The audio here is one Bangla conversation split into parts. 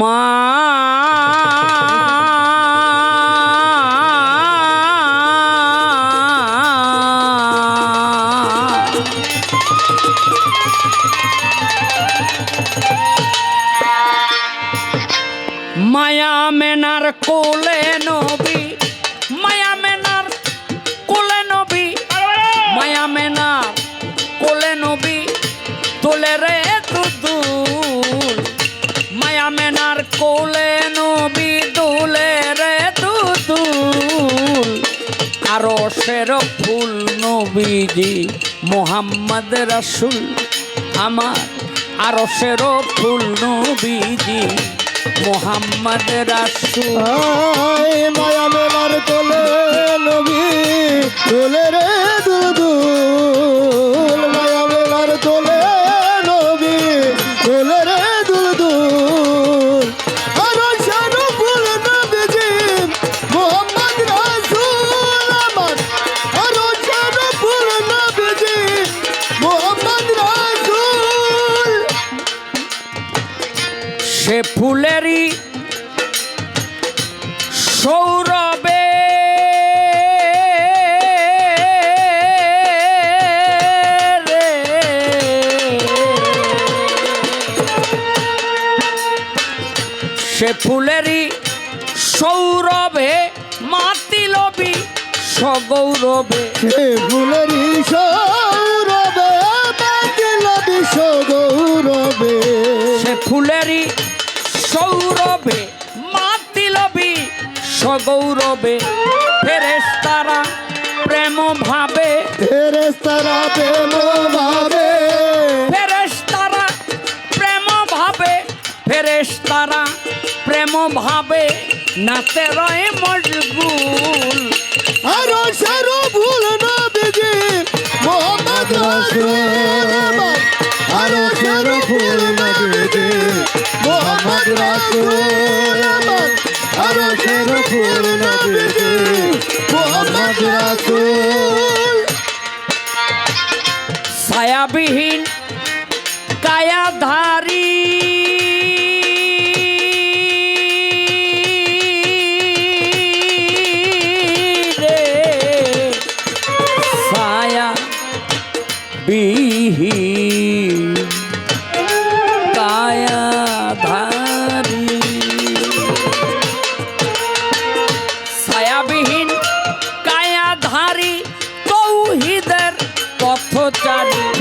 মা মেনার কোলে নবী মায়া মেনার কোলে নবী মায়া মেনার কোলে নবী তোলে রে দুদুল। মায়া মেনার কোলে নবী, দুলে রে দুদুল। আরও সের ফুল নবীজি, মোহাম্মদ রাসুল আমার। আরও সের ফুল নবীজি মোহাম্মদ রাসু মায়া মেলার তোলে নবী তোলে রে সে ফুলেরই সৌরবে। সে ফুলেরই সৌরভে মাতিলবি সগৌরবে সে ফুলেরই সৌরবে বাতিল বিশ্ব গৌরবে সে ফুলেরই সৌরভে মাতিলবি সগৌরবে। ফেরেস্তারা প্রেম ভাবে। ফেরেস্তারা প্রেম ভাবে। ফেরেস্তারা প্রেম ভাবে। ফেরেস্তারা প্রেম ভাবে। নাতে রয়ে মজগুল রাসূল আরও সারো ভুল না রাসূল ছায়াবিহীন কায়াধারী। রে। ছায়া বিহীন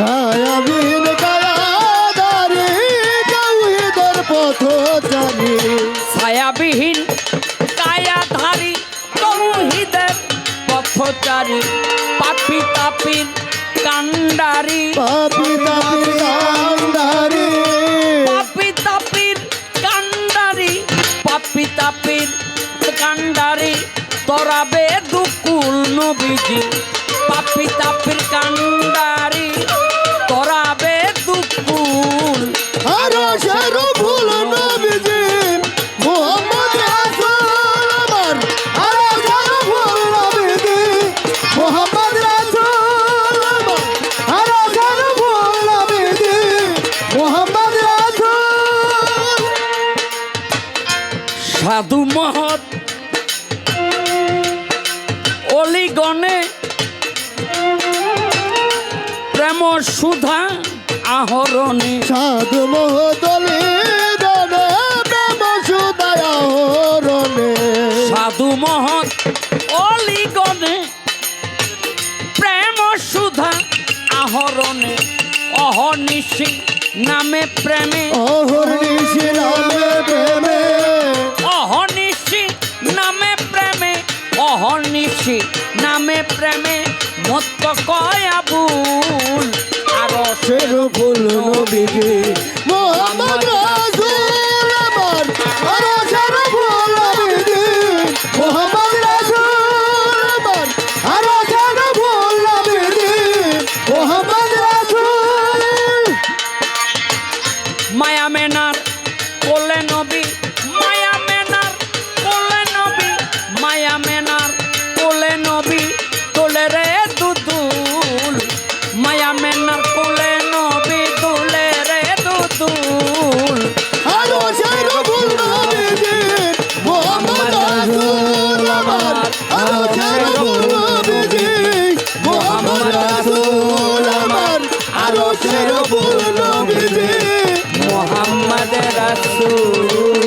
কায়াবিন কায়াদারি তাওহীদের পথ জানি। ছায়াবিহীন কায়াধারী পথচারী পাপি কান্ডারি পাপি পাপি তাপির কান্ডারি পাপি তাপির কান্ডারি তরাবে দুকুল নবীজি। সাধু মহৎ। অলিগণে প্রেম সুধা আহরণে। সাধু দনে প্রেম সুদায় হরণে সাধু মহৎ অলিগণে প্রেম সুধা আহরণে। অহনিশি নামে প্রেমে। অহর্নিশি নামে প্রেমে। মত্ত কয়াবুল আর শের ফুল নবীজি ফুল নবীজি মোহাম্মদ রাসূল